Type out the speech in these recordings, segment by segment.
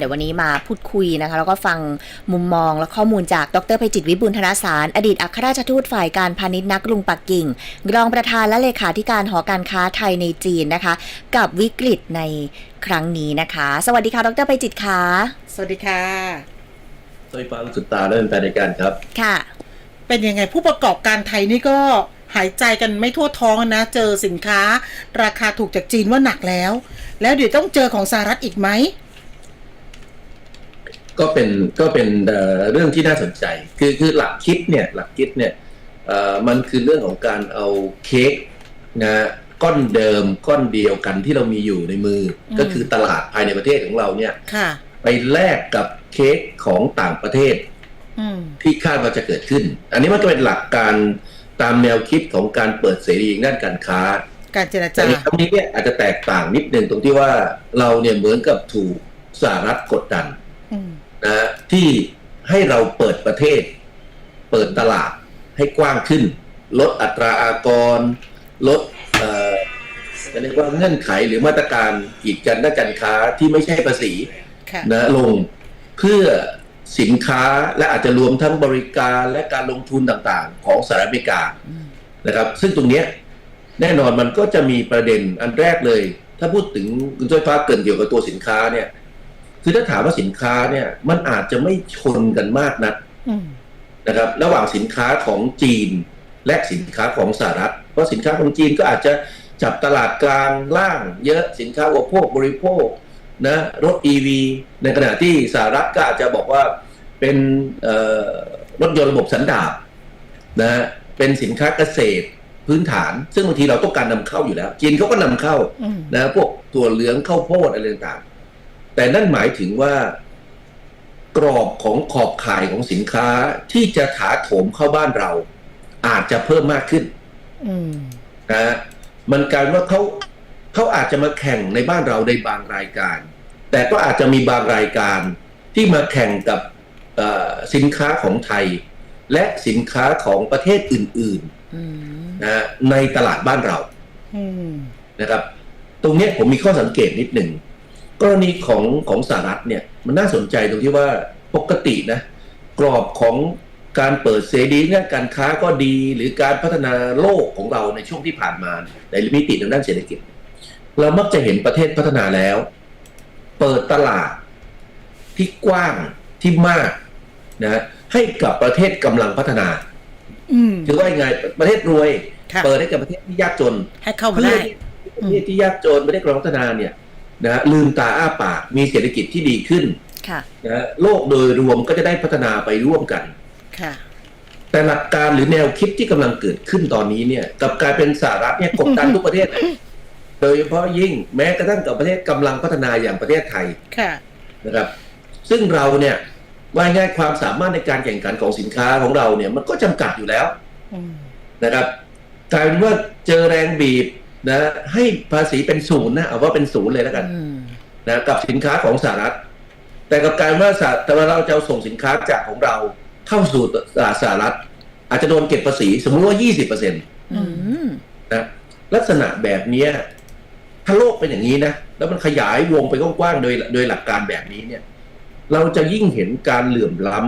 เดี๋ยววันนี้มาพูดคุยนะคะ แล้วก็ฟังมุมมองและข้อมูลจากดรไพจิตรวิบูลย์ธนสาร อดีตอัครราชทูตฝ่ายการพาณิชย์นักกรุงปักกิ่ง รองประธานและเลขาธิการหอการค้าไทยในจีนนะคะ กับวิกฤตในครั้งนี้นะคะ สวัสดีค่ะ ดรไพจิตรค่ะสวัสดีค่ะสวัสดีฟังสุดตาและเป็นแฟนรายการครับ ค่ะ เป็นยังไงผู้ประกอบการไทยนี่ก็หายใจกันไม่ทั่วท้องนะ เจอสินค้า ราคาถูกจากจีนว่าหนักแล้ว แล้วเดี๋ยวต้องเจอของสหรัฐอีกไหม ก็เป็นก็เป็นเอ่อเรื่องที่น่าสนใจ คือคือหลักคิดเนี่ยหลักคิดเนี่ยเอ่อมันคือเรื่องของการเอาเค้กนะก้อนเดิมก้อนเดียวกันที่เรามีอยู่ในมืออมก็คือตลาดภายในประเทศของเราเนี่ยค่ะไปแลกกับเค้กของต่างประเทศอืมที่คาดว่าจะเกิดขึ้น อันนี้มันก็เป็นหลักการตามแนวคิดของการเปิดเสรีด้านการค้า การเจรแต่จาในครั้งนี้เนี่ยอาจจะแตกต่างนิดนึงตรงที่ว่าเราเนี่ยเหมือนกับถูกสหรัฐกดดันอืม นะฮะที่ให้เราเปิดประเทศ เปิดตลาดให้กว้างขึ้น ลดอัตราอากร ลดเอ่อจะเรียกว่าเงื่อนไขหรือมาตรการกีดกันด้านการค้าที่ไม่ใช่ภาษีค่ะนะลงเพื่อสินค้าและอาจจะรวมทั้งบริการและการลงทุนต่างๆ ของสหรัฐอเมริกาอืมนะครับ ซึ่งตรงเนี้ยแน่นอนมันก็จะมีประเด็นอันแรกเลย ถ้าพูดถึงคุณจ้อยฟ้าเกรินเกี่ยวกับตัวสินค้าเนี่ย คือถ้าถามว่าสินค้าเนี่ย มันอาจจะไม่ชนกันมากนักอืมนะครับ ระหว่างสินค้าของจีนและสินค้าของสหรัฐ เพราะสินค้าของจีนก็อาจจะจับตลาดกลางล่างเยอะสินค้าอุปโภคบริโภคนะรถ EV ในขณะที่สหรัฐก็อาจจะบอกว่าเป็นเอ่อรถยนต์ระบบสันดาปนะเป็นสินค้าเกษตรพื้นฐาน ซึ่งบางทีเราต้องการนำเข้าอยู่แล้วจีนเขาก็นำเข้าอืมนะพวกถั่วเหลืองข้าวโพดอะไรต่างๆ แต่นั่นหมายถึงว่ากรอบของขอบข่ายของสินค้าที่จะถาโถมเข้าบ้านเรา อาจจะเพิ่มมากขึ้นอืมนะฮะมันกลายว่าเขาเขาอาจจะมาแข่งในบ้านเราในบางรายการ แต่ก็อาจจะมีบางรายการที่มาแข่งกับเอ่อสินค้าของไทย และสินค้าของประเทศอื่นอืมๆนะฮะในตลาดบ้านเราอืมนะครับ ตรงเนี้ยผมมีข้อสังเกตนิดหนึ่ง กรณีของของสหรัฐเนี่ยมันน่าสนใจตรงที่ว่าปกตินะกรอบของการเปิดเสรีด้านการค้าก็ดี หรือการพัฒนาโลกของเราในช่วงที่ผ่านมาในมิติทางด้านเศรษฐกิจ เรามักจะเห็นประเทศพัฒนาแล้ว เปิดตลาดที่กว้างที่มากนะให้กับประเทศกำลังพัฒนาอืมคือว่ายังไงประเทศรวยค่ะเปิดให้กับประเทศที่ยากจนให้เข้ามาเพื่อได้ที่ประเทศที่ยากจนประเทศกำลังพัฒนาเนี่ย นะฮะลืมตาอ้าปากมีเศรษฐกิจที่ดีขึ้นค่ะนะฮะโลกโดยรวมก็จะได้พัฒนาไปร่วมกันค่ะแต่หลักการหรือแนวคิดที่กำลังเกิดขึ้นตอนนี้เนี่ยกลับกลายเป็นสหรัฐเนี่ยกดดันทุกประเทศเลยโดยเฉพาะยิ่งแม้กระทั่งกับประเทศกำลังพัฒนาอย่างประเทศไทยค่ะนะครับ ซึ่งเราเนี่ยว่าง่ายๆความสามารถในการแข่งขันของสินค้าของเราเนี่ยมันก็จำกัดอยู่แล้วอืมนะครับกลายเป็นว่าเจอแรงบีบ นะให้ภาษีเป็นศูนย์นะเอาว่าเป็นศูนย์เลยแล้วกันอืมนะกับสินค้าของสหรัฐ แต่กับการว่าสหแต่ว่าเราจะเอาส่งสินค้าจากของเราเข้าสู่ตลาดสหรัฐ อาจจะโดนเก็บภาษี สมมุติว่า20%นอืมะลักษณะแบบเนี้ยถ้าโลกเป็นอย่างนี้นะแล้วมันขยายวงไปกว้างๆโดยโดยหลักการแบบนี้เนี่ย เราจะยิ่งเห็นการเหลื่อมล้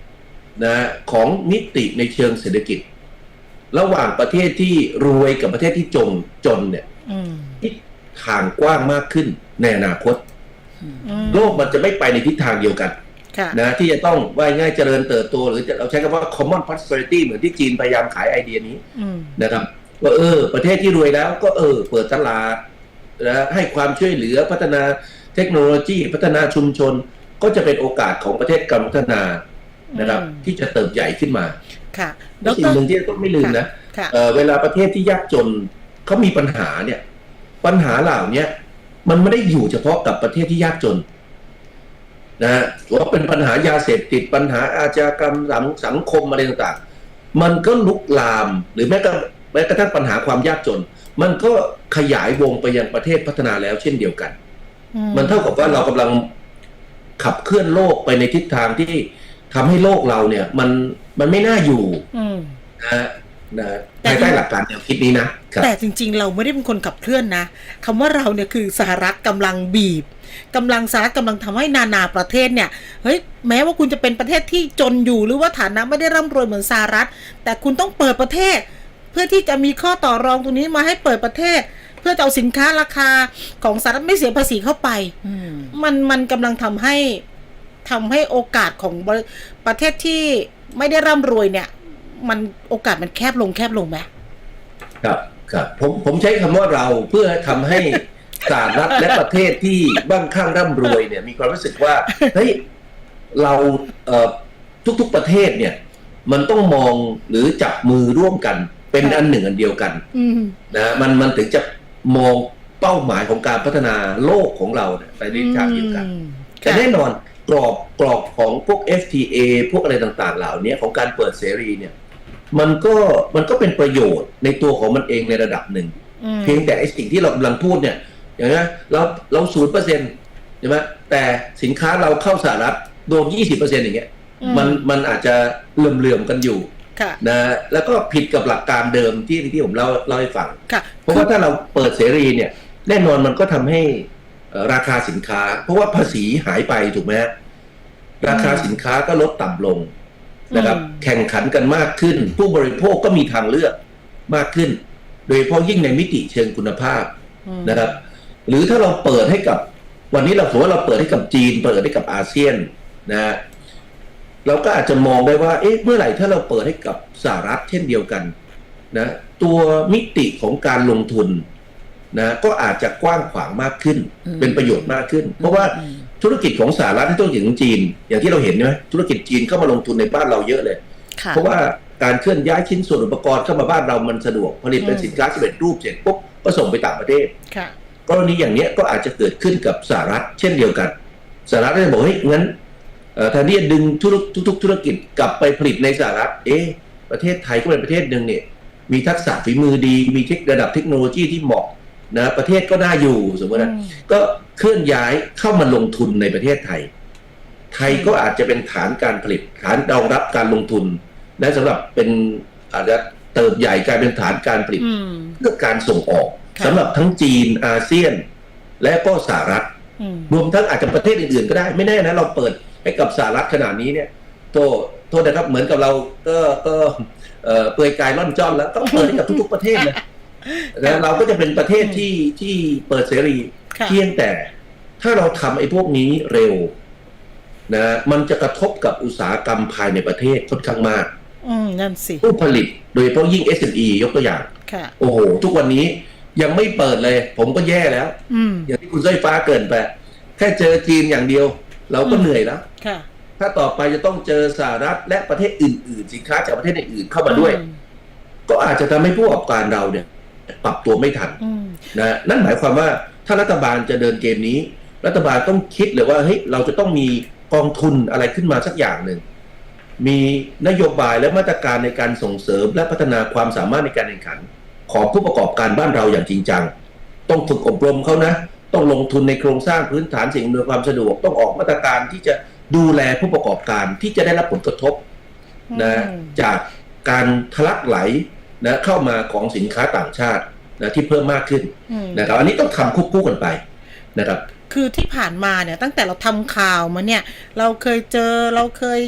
ำนะของมิติในเชิงเศรษฐกิจ ระหว่างประเทศที่รวยกับประเทศที่จนจนเนี่ยอืมทิศทางกว้างมากขึ้นในอนาคตอืมโลกมันจะไม่ไปในทิศทางเดียวกันค่ะนะที่จะต้องว่ายง่ายเจริญเติบโตหรือจะเราใช้คำว่า common prosperity เหมือนที่จีนพยายามขายไอเดียนี้อืมนะครับว่าเออ ประเทศที่รวยแล้วก็เออ เปิดตลาดนะให้ความช่วยเหลือพัฒนาเทคโนโลยี พัฒนาชุมชน ก็จะเป็นโอกาสของประเทศกำลังพัฒนานะครับอืมที่จะเติบใหญ่ขึ้นมา ค่ะด และสิ่งรหนึ่งที่ต้องไม่ลืมนะค่ะเอ่อเวลาประเทศที่ยากจนเขามีปัญหาเนี่ย ปัญหาเหล่าเนี้ยมันไม่ได้อยู่เฉพาะกับประเทศที่ยากจนนะฮะว่าเป็นปัญหายาเสพติดปัญหาอาชญากรรมสังสังคมอะไรต่างๆ มันก็ลุกลามหรือแม้กระแม้กระทั่งปัญหาความยากจน มันก็ขยายวงไปยังประเทศพัฒนาแล้วเช่นเดียวกันอืมันเท่ากับว่าเรากำลังขับเคลื่อนโลกไปในทิศทางที่ ทำให้โลกเราเนี่ย มันมันไม่น่าอยู่อืมนะฮะนะแต่ภายใต้หลักการแนวคิดนี้นะครับแต่จริง ๆ เราไม่ได้เป็นคนขับเคลื่อนนะคำว่าเราเนี่ยคือสหรัฐกำลังบีบกำลังสหรัฐกำลังทำให้นานาประเทศเนี่ยเฮ้ยแม้ว่าคุณจะเป็นประเทศที่จนอยู่หรือว่าฐานะไม่ได้ร่ำรวยเหมือนสหรัฐ แต่คุณต้องเปิดประเทศ เพื่อที่จะมีข้อต่อรองตรงนี้มาให้เปิดประเทศ เพื่อจะเอาสินค้าราคาของสหรัฐไม่เสียภาษีเข้าไปอืมมันมันกำลังทำให้ ทำให้โอกาสของบริประเทศที่ไม่ได้ร่ำรวยเนี่ย มันโอกาสมันแคบลงแคบลงไหมครับครับผมผมใช้คำว่าเราเพื่อทำให้สหรัฐและประเทศที่บ้างข้างร่ำรวยเนี่ย มีความรู้สึกว่าเฮ้ยเราเอ่อทุกๆประเทศเนี่ย มันต้องมองหรือจับมือร่วมกันเป็นอันหนึ่งอันเดียวกันอืมนะมันมันถึงจะมองเป้าหมายของการพัฒนาโลกของเราเนี่ยไปในทางเดียวกันอืมแต่ค่ะแน่นอน กรอบกรอบของพวก FTA พวกอะไรต่างๆ เหล่านี้ของการเปิดเสรีเนี่ย มันก็มันก็เป็นประโยชน์ในตัวของมันเองในระดับหนึ่งอืมเพียงแต่ไอ้สิ่งที่เรากำลังพูดเนี่ย อย่างนี้เราเราศูนย์เปอร์เซ็นต์ใช่ไหมแต่สินค้าเราเข้าสหรัฐโดนยี่สิบเปอร์เซ็นต์อย่างเงี้ย มันมันอาจจะเหลื่อมๆกันอยู่ค่ะนะแล้วก็ผิดกับหลักการเดิมที่ที่ผมเล่าเล่าให้ฟังค่ะเพราะว่าถ้าเราเปิดเสรีเนี่ย แน่นอนมันก็ทำให้เอ่อ ราคาสินค้า เพราะว่าภาษีหายไปถูกไหมฮะราคาสินค้าก็ลดต่ำลงนะครับอืมแข่งขันกันมากขึ้น ผู้บริโภคก็มีทางเลือกมากขึ้น โดยเฉพาะยิ่งในมิติเชิงคุณภาพอืมนะครับ หรือถ้าเราเปิดให้กับ วันนี้เราสมมติว่าเราเปิดให้กับจีน เปิดให้กับอาเซียนนะฮะเราก็อาจจะมองได้ว่า เอ๊ะเมื่อไหร่ถ้าเราเปิดให้กับสหรัฐเช่นเดียวกัน นะ ตัวมิติของการลงทุน นะก็อาจจะกว้างขวางมากขึ้นอืมเป็นประโยชน์มากขึ้น เพราะว่าอืมธุรกิจของสหรัฐที่ธุรกิจของจีน อย่างที่เราเห็นใช่ไหมธุรกิจจีนเข้ามาลงทุนในบ้านเราเยอะเลยค่ะเพราะว่าการเคลื่อนย้ายชิ้นส่วนอุปกรณ์เข้ามาบ้านเรามันสะดวกผลิตเป็นสินค้าสำเร็จรูปเสร็จปุ๊บก็ส่งไปต่างประเทศค่ะกรณีอย่างเนี้ยก็อาจจะเกิดขึ้นกับสหรัฐเช่นเดียวกันสหรัฐก็จะบอกเฮ้ยงั้นเอ่อแทนที่จะดึงธุรทุกๆธุรกิจกลับไปผลิตในสหรัฐ เอ๊ะประเทศไทยก็เป็นประเทศหนึ่งเนี่ยมีทักษะฝีมือดี มีเทคระดับเทคโนโลยีที่เหมาะ นะประเทศก็น่าอยู่สมมตินะอืมก็เคลื่อนย้ายเข้ามาลงทุนในประเทศไทย ไทยก็อาจจะเป็นฐานการผลิตฐานรองรับการลงทุน และสำหรับเป็นอาจจะเติบใหญ่กลายเป็นฐานการผลิตอืมเพื่อการส่งออกค่ะสำหรับทั้งจีนอาเซียน และก็สหรัฐอืมรวมทั้งอาจจะประเทศอื่นๆก็ได้ไม่แน่นะเราเปิดให้กับสหรัฐขนาดนี้เนี่ยโทษโทษนะครับเหมือนกับเราก็ก็เอ่อเปลือยกายล่อนจ้อนแล้วต้องเปิดให้กับทุกๆประเทศเลย นะเราก็จะเป็นประเทศที่ที่เปิดเสรีค่ะเพียงแต่ถ้าเราทำไอ้พวกนี้เร็วนะมันจะกระทบกับอุตสาหกรรมภายในประเทศค่อนข้างมาก อืมนั่นสิ ผู้ผลิตโดยเฉพาะยิ่ง SME ยกตัวอย่างค่ะโอ้โห ทุกวันนี้ยังไม่เปิดเลย ผมก็แย่แล้วอืมอย่างที่คุณสร้อยฟ้าเกรินไป แค่เจอจีนอย่างเดียว เราก็อืมเหนื่อยแล้วค่ะถ้าต่อไปจะต้องเจอสหรัฐและประเทศอื่น ๆ สินค้าจากประเทศอื่นๆเข้ามาด้วยอืมก็อาจจะทำให้ผู้ประกอบการเราเนี่ย ปรับตัวไม่ทันอืมนะนั่นหมายความว่าถ้ารัฐบาลจะเดินเกมนี้ รัฐบาลต้องคิดเลยว่าเฮ้ยเราจะต้องมีกองทุนอะไรขึ้นมาสักอย่างหนึ่งมีนโยบายและมาตรการในการส่งเสริมและพัฒนาความสามารถในการแข่งขัน ของผู้ประกอบการบ้านเราอย่างจริงจัง ต้องฝึกอบรมเขานะ ต้องลงทุนในโครงสร้างพื้นฐานสิ่งอำนวยความสะดวก ต้องออกมาตรการที่จะดูแลผู้ประกอบการที่จะได้รับผลกระทบนะอืมจากการทะลักไหล นะเข้ามาของสินค้าต่างชาตินะที่เพิ่มมากขึ้นอืมนะครับอันนี้ต้องทำควบคู่กันไปนะครับคือที่ผ่านมาเนี่ยตั้งแต่เราทำข่าวมาเนี่ย เราเคยเจอเราเคย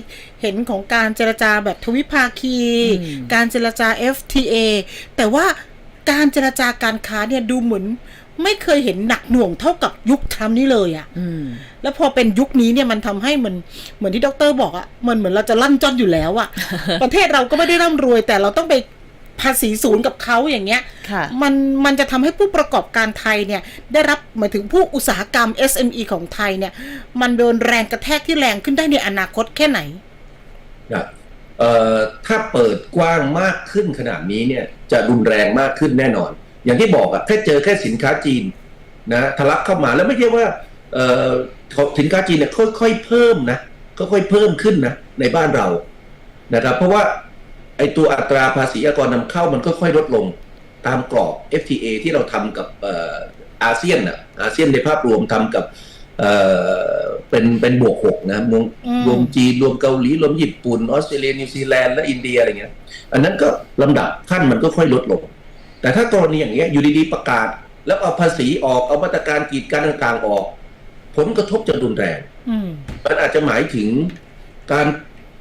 เห็นของการเจรจาแบบทวิภาคีอืมการเจรจา FTA แต่ว่าการเจรจาการค้าเนี่ยดูเหมือนไม่เคยเห็นหนักหน่วงเท่ากับยุคทรัมป์นี่เลยอะอืมแล้วพอเป็นยุคนี้เนี่ยมันทำให้เหมือนเหมือนที่ดรบอกอะมันเหมือนเราจะลั่นจ้อนอยู่แล้วอะประเทศเราก็ไม่ได้ร่ำรวยแต่เราต้องไป ภาษีศูนย์กับเขาอย่างเงี้ย ค่ะ มันมันจะทำให้ผู้ประกอบการไทยเนี่ย ได้รับหมายถึงผู้อุตสาหกรรม SME ของไทยเนี่ย มันโดนแรงกระแทกที่แรงขึ้นได้ในอนาคตแค่ไหนนะเอ่อถ้าเปิดกว้างมากขึ้นขนาดนี้เนี่ยจะรุนแรงมากขึ้นแน่นอน อย่างที่บอกอะแค่เจอแค่สินค้าจีนนะทะลักเข้ามาแล้วไม่ใช่ว่าเอ่อสินค้าจีนเนี่ยค่อยๆเพิ่มนะค่อยๆเพิ่มขึ้นนะในบ้านเรานะครับเพราะว่า ไอตัวอัตราภาษีอากรนำเข้ามันค่อยๆลดลงตามกรอบ FTA ที่เราทำกับเอ่ออาเซียนอะอาเซียนในภาพรวมทำกับเอ่อเป็นเป็นบวกหกนะรวมอืมรวมจีนรวมเกาหลีรวมญี่ปุ่นออสเตรเลียนิวซีแลนด์และอินเดียอะไรเงี้ย อันนั้นก็ลำดับขั้นมันก็ค่อยลดลง แต่ถ้ากรณีอย่างเงี้ยอยู่ดีๆประกาศ แล้วเอาภาษีออกเอามาตรการกีดกันต่างๆออก ผลกระทบจะรุนแรงอืมมันอาจจะหมายถึงการ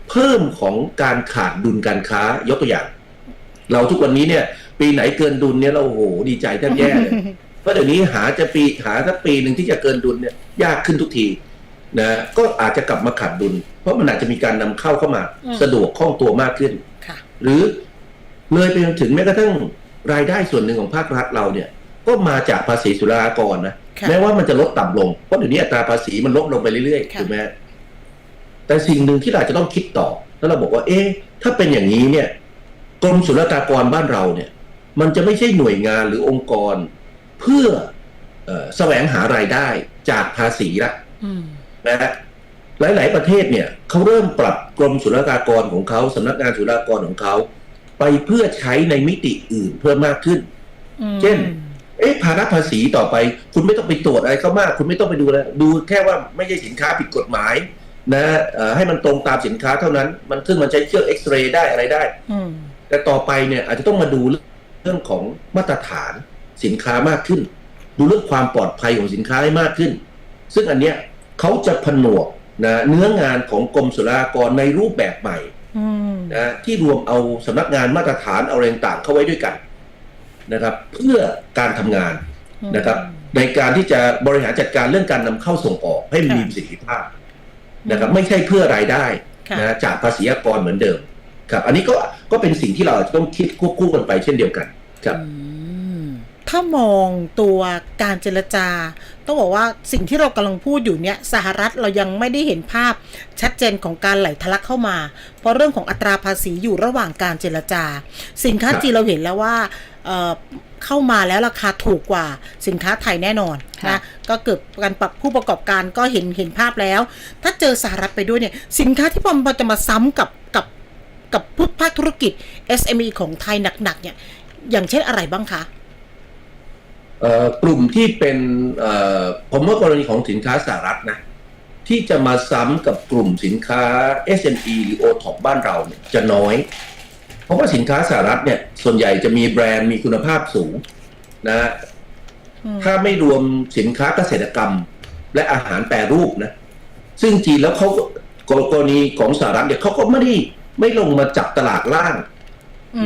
เพิ่มของการขาดดุลการค้ายกตัวอย่าง เราทุกวันนี้เนี่ย ปีไหนเกินดุลเนี่ยเราโอ้โหดีใจแทบแย่เลยเพราะเดี๋ยวนี้หาจะปีหาสักปีหนึ่งที่จะเกินดุลเนี่ยยากขึ้นทุกทีนะก็อาจจะกลับมาขาดดุล เพราะมันอาจจะมีการนำเข้าเข้ามาอืมสะดวกคล่องตัวมากขึ้นค่ะหรือเลยไปจนถึงแม้กระทั่งรายได้ส่วนหนึ่งของภาครัฐเราเนี่ย ก็มาจากภาษีสุรากรนะค่ะแม้ว่ามันจะลดต่ำลงเพราะเดี๋ยวนี้อัตราภาษีมันลดลงไปเรื่อยๆค่ะถูกไหม แต่สิ่งหนึ่งที่เราจะต้องคิดต่อ แล้วเราบอกว่า เอ๊ะถ้าเป็นอย่างนี้เนี่ยกรมศุลกากรบ้านเราเนี่ย มันจะไม่ใช่หน่วยงานหรือองค์กร เพื่อเอ่อแสวงหารายได้จากภาษีละอืมนะฮะหลาย ๆ ประเทศเนี่ยเขาเริ่มปรับกรมศุลกากรของเขาสำนักงานศุลกากรของเขา ไปเพื่อใช้ในมิติอื่นเพิ่มมากขึ้นอืมเช่น เอ๊ะภาระภาษีต่อไป คุณไม่ต้องไปตรวจอะไรเขามาก คุณไม่ต้องไปดูแลดูแค่ว่าไม่ใช่สินค้าผิดกฎหมาย นะเอ่อให้มันตรงตามสินค้าเท่านั้น มันซึ่งมันใช้เครื่องเอ็กซเรย์ได้อะไรได้อืมแต่ต่อไปเนี่ยอาจจะต้องมาดูเรื่องของมาตรฐานสินค้ามากขึ้น ดูเรื่องความปลอดภัยของสินค้าให้มากขึ้น ซึ่งอันเนี้ยเขาจะผนวกนะเนื้องานของกรมศุลกากรในรูปแบบใหม่อืมนะที่รวมเอาสำนักงานมาตรฐานเอาแรงต่างเข้าไว้ด้วยกันนะครับ เพื่อการทำงานนะครับ ในการที่จะบริหารจัดการเรื่องการนำเข้าส่งออกให้มีค่ะประสิทธิภาพ นะครับไม่ใช่เพื่อรายได้ค่ะนะจากภาษีอากรเหมือนเดิม ครับ อันนี้ก็ก็เป็นสิ่งที่เราอาจจะต้องคิดควบคู่กันไปเช่นเดียวกัน ครับอืม ถ้ามองตัวการเจรจา ต้องบอกว่าสิ่งที่เรากำลังพูดอยู่เนี่ยสหรัฐเรายังไม่ได้เห็นภาพชัดเจนของการไหลทะลักเข้ามา เพราะเรื่องของอัตราภาษีอยู่ระหว่างการเจรจา สินค้าครับจีนเราเห็นแล้วว่าเอ่อเข้ามาแล้วราคาถูกกว่าสินค้าไทยแน่นอนค่ะนะก็เกิดการปรับผู้ประกอบการก็เห็นเห็นภาพแล้ว ถ้าเจอสหรัฐไปด้วยเนี่ยสินค้าที่พอมันจะมาซ้ำกับกับกับพุทภาคธุรกิจ SME ของไทยหนักๆเนี่ยอย่างเช่นอะไรบ้างคะเอ่อ กลุ่มที่เป็นเอ่อผมว่ากรณีของสินค้าสหรัฐนะที่จะมาซ้ำกับกลุ่มสินค้า SME หรือ o t o p บ้านเราเนี่ยจะน้อย เพราะว่าสินค้าสหรัฐเนี่ยส่วนใหญ่จะมีแบรนด์มีคุณภาพสูงนะอืมถ้าไม่รวมสินค้าเกษตรกรรม และอาหารแปรรูปนะ ซึ่งจีนแล้วเขาก็กรณีของสหรัฐเนี่ยเขาก็ไม่ได้ไม่ลงมาจับตลาดล่าง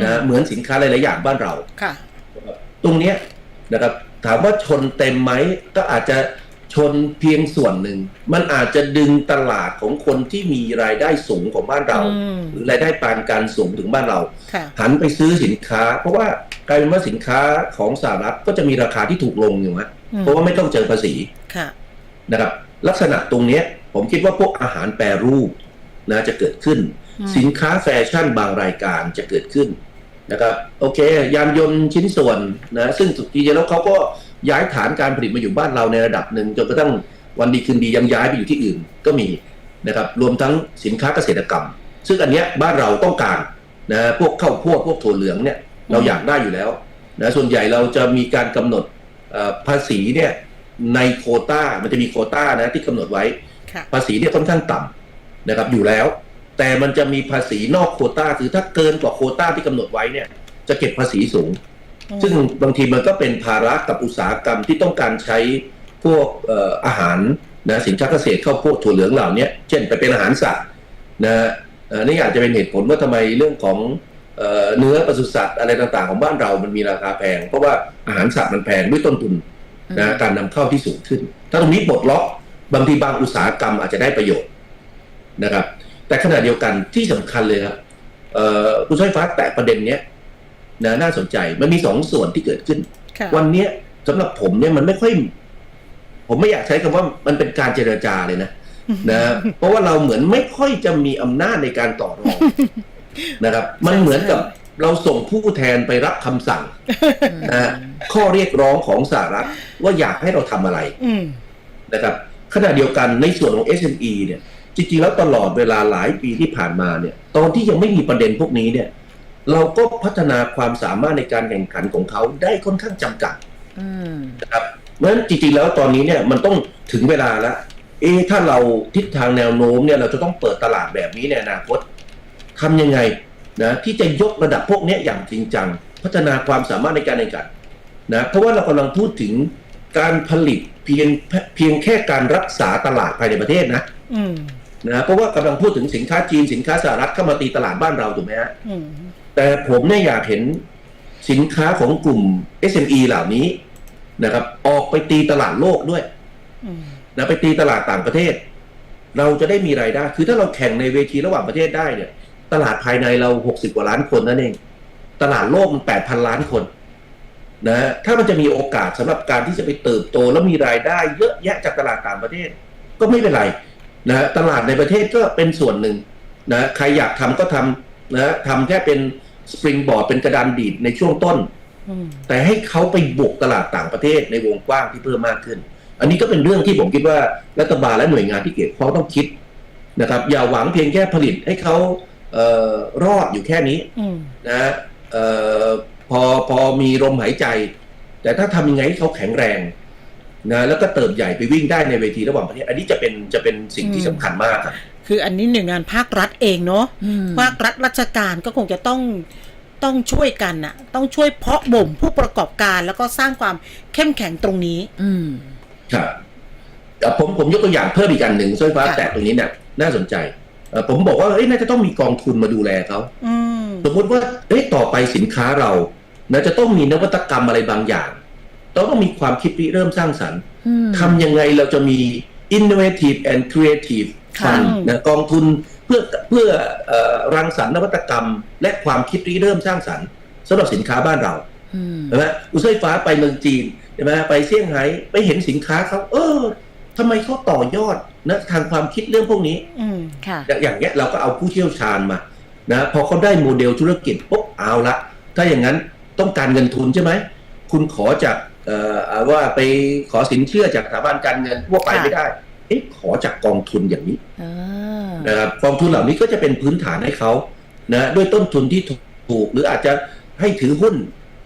นะเหมือนสินค้าหลายๆอย่างบ้านเราค่ะตรงเนี้ย นะครับ ถามว่าชนเต็มไหมก็อาจจะชนเพียงส่วนหนึ่ง มันอาจจะดึงตลาดของคนที่มีรายได้สูงของบ้านเราอืมหรือรายได้ปานกลารสูงถึงบ้านเราค่ะหันไปซื้อสินค้า เพราะว่ากลายเป็นว่าสินค้าของสหรัฐก็จะมีราคาที่ถูกลงอยู่ฮะอืมเพราะว่าไม่ต้องเจอภาษีค่ะนะครับ ลักษณะตรงเนี้ยผมคิดว่าพวกอาหารแปรรูปนะจะเกิดขึ้นอืมสินค้าแฟชั่นบางรายการจะเกิดขึ้น นะครับโอเค ยานยนต์ชิ้นส่วนนะซึ่งจริงๆแล้วเขาก็ย้ายฐานการผลิตมาอยู่บ้านเราในระดับหนึ่งจนกระทั่งวันดีคืนดียังย้ายไปอยู่ที่อื่นก็มีนะครับรวมทั้งสินค้าเกษตรกรรม ซึ่งอันเนี้ยบ้านเราต้องการนะพวกข้าวโพดพวกถั่วเหลืองเนี่ยเราอยากได้อยู่แล้วนะส่วนใหญ่เราจะมีการกำหนดเอ่อภาษีเนี่ยในโควต้ามันจะมีโควต้านะที่กำหนดไว้ค่ะภาษีเนี่ยค่อนข้างต่ำนะครับอยู่แล้ว แต่มันจะมีภาษีนอกโควต้าคือถ้าเกินกว่าโควต้าที่กำหนดไว้เนี่ย จะเก็บภาษีสูง ซึ่งบางทีมันก็เป็นภาระกับอุตสาหกรรมที่ต้องการใช้พวกเอ่ออาหารนะสินค้าเกษตรข้าวโพดถั่วเหลืองเหล่านี้เช่นไปเป็นอาหารสัตว์นะเอ่อนี่อาจจะเป็นเหตุผลว่าทำไมเรื่องของเอ่อเนื้อปศุสัตว์อะไรต่างๆ ของบ้านเรามันมีราคาแพง เพราะว่าอาหารสัตว์มันแพงด้วยต้นทุนนะการนำเข้าที่สูงขึ้น ถ้าตรงนี้ปลดล็อกบางทีบางอุตสาหกรรมอาจจะได้ประโยชน์นะครับ แต่ขณะเดียวกันที่สำคัญเลยครับเอ่อคุณช้อยฟ้าแตะประเด็นเนี้ยนะน่าสนใจมันมีสองส่วนที่เกิดขึ้นค่ะวันเนี้ยสำหรับผมเนี่ยมันไม่ค่อย ผมไม่อยากใช้คำว่ามันเป็นการเจรจาเลยนะนะเพราะว่าเราเหมือนไม่ค่อยจะมีอำนาจในการต่อรองนะครับ มันเหมือนกับเราส่งผู้แทนไปรับคำสั่งนะฮะข้อเรียกร้องของสหรัฐว่าอยากให้เราทำอะไรอืมนะครับขณะเดียวกันในส่วนของ SME เนี่ย จริงๆแล้วตลอดเวลาหลายปีที่ผ่านมาเนี่ย ตอนที่ยังไม่มีประเด็นพวกนี้เนี่ย เราก็พัฒนาความสามารถในการแข่งขันของเขาได้ค่อนข้างจำกัดอืมนะครับเพราะฉะนั้นจริงๆแล้วตอนนี้เนี่ยมันต้องถึงเวลาแล้วเอ๊ะถ้าเราทิศทางแนวโน้มเนี่ยเราจะต้องเปิดตลาดแบบนี้ในอนาคตทำยังไงนะที่จะยกระดับพวกเนี้ยอย่างจริงจัง พัฒนาความสามารถในการแข่งขันนะเพราะว่าเรากำลังพูดถึงการผลิตเพียงเพียงแค่การรักษาตลาดภายในประเทศนะอืม นะเพราะว่ากำลังพูดถึงสินค้าจีนสินค้าสหรัฐเข้ามาตีตลาดบ้านเราถูกไหมฮะอืมแต่ผมเนี่ยอยากเห็นสินค้าของกลุ่ม SME เหล่านี้นะครับ ออกไปตีตลาดโลกด้วยอืมนะไปตีตลาดต่างประเทศ เราจะได้มีรายได้ คือถ้าเราแข่งในเวทีระหว่างประเทศได้เนี่ย ตลาดภายในเรา60กว่าล้านคนนั่นเอง ตลาดโลกมัน8,000ล้านคนนะฮะถ้ามันจะมีโอกาสสำหรับการที่จะไปเติบโตแล้วมีรายได้เยอะแยะจากตลาดต่างประเทศ ก็ไม่เป็นไร นะฮะตลาดในประเทศก็เป็นส่วนหนึ่งนะใครอยากทำก็ทำนะฮะทำแค่เป็นสปริงบอร์ดเป็นกระดานดีดในช่วงต้นอืมแต่ให้เขาไปบุกตลาดต่างประเทศในวงกว้างที่เพิ่มมากขึ้น อันนี้ก็เป็นเรื่องที่ผมคิดว่ารัฐบาลและหน่วยงานที่เกี่ยวข้องต้องคิดนะครับ อย่าหวังเพียงแค่ผลิตให้เขาเอ่อรอดอยู่แค่นี้อืมนะเอ่อพอพอมีลมหายใจ แต่ถ้าทำยังไงให้เขาแข็งแรง นะแล้วก็เติบใหญ่ไปวิ่งได้ในเวทีระหว่างประเทศ อันนี้จะเป็นจะเป็นสิ่งที่สำคัญมากครับคืออันนี้หน่วยงานภาครัฐเองเนาะอืมภาครัฐราชการก็คงจะต้องต้องช่วยกันน่ะ ต้องช่วยเพาะบ่มผู้ประกอบการแล้วก็สร้างความเข้มแข็งตรงนี้ อืมครับเอ่อผมผมยกตัวอย่างเพิ่มอีกอันหนึ่งสร้อยฟ้าค่ะแตะตรงนี้เนี่ยน่าสนใจเอ่อผมบอกว่าเอ้ยน่าจะต้องมีกองทุนมาดูแลเขาอืมสมมติว่าเอ้ยต่อไปสินค้าเรานะจะต้องมีนวัตกรรมอะไรบางอย่าง เราต้องมีความคิดริเริ่มสร้างสรรค์อืมทำยังไงเราจะมี innovative and creative ค่ะ fund นะกองทุนเพื่อเพื่อเอ่อรังสรรค์นวัตกรรม และความคิดริเริ่มสร้างสรรค์สำหรับสินค้าบ้านเราอืมใช่ไหมอุตสาหฟ้าไปเมืองจีนใช่ไหมไปเซี่ยงไฮ้ไปเห็นสินค้าเขาเออทำไมเขาต่อยอดนะทางความคิดเรื่องพวกนี้อืมค่ะอย่างอย่างเงี้ยเราก็เอาผู้เชี่ยวชาญมานะพอเขาได้โมเดลธุรกิจปุ๊บเอาละถ้าอย่างนั้นต้องการเงินทุนใช่ไหมคุณขอจาก เอ่ออ่าว่าไปขอสินเชื่อจากสถาบันการเงินทั่วไปค่ะไม่ได้เอ๊ะขอจากกองทุนอย่างนี้อ่านะครับกองทุนเหล่านี้ก็จะเป็นพื้นฐานให้เขานะด้วยต้นทุนที่ถูกหรืออาจจะให้ถือหุ้น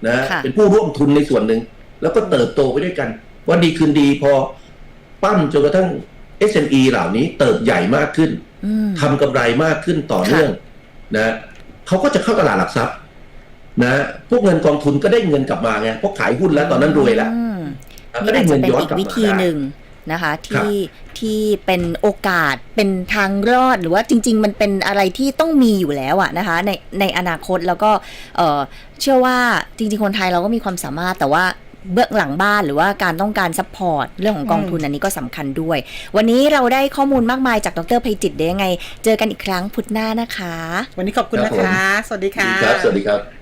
นะค่ะเป็นผู้ร่วมทุนในส่วนหนึ่ง แล้วก็เติบโตไปด้วยกัน วันดีคืนดีพอปั้นจนกระทั่ง SME เหล่านี้เติบใหญ่มากขึ้นอืมทำกำไรมากขึ้นต่อเนื่องนะเขาก็จะเข้าตลาดหลักทรัพย์ นะพวกเงินกองทุนก็ได้เงินกลับมาไงเพราะขายหุ้นแล้วตอนนั้นรวยแล้วอืมก็นี่ได้อาจเงิจะนเป็นย้อนอีกกลับวิมาธีหได้นึ่งนะคะครับที่ที่เป็นโอกาสเป็นทางรอดหรือว่าจริง ๆ มันเป็นอะไรที่ต้องมีอยู่แล้วอะนะคะในในอนาคตแล้วก็เอ่อเชื่อว่าจริง ๆ คนไทยเราก็มีความสามารถแต่ว่าเบื้องหลังบ้านหรือว่าการต้องการซัพพอร์ตเรื่องของกองทุนอันนี้ก็สำคัญด้วย วันนี้เราได้ข้อมูลมากมายจากดรภัยจิตเดี๋ยวยังไง เจอกันอีกครั้งพุธหน้านะคะ วันนี้ขอบคุณครับนะคะ สวัสดีค่ะครับสวัสดีครับ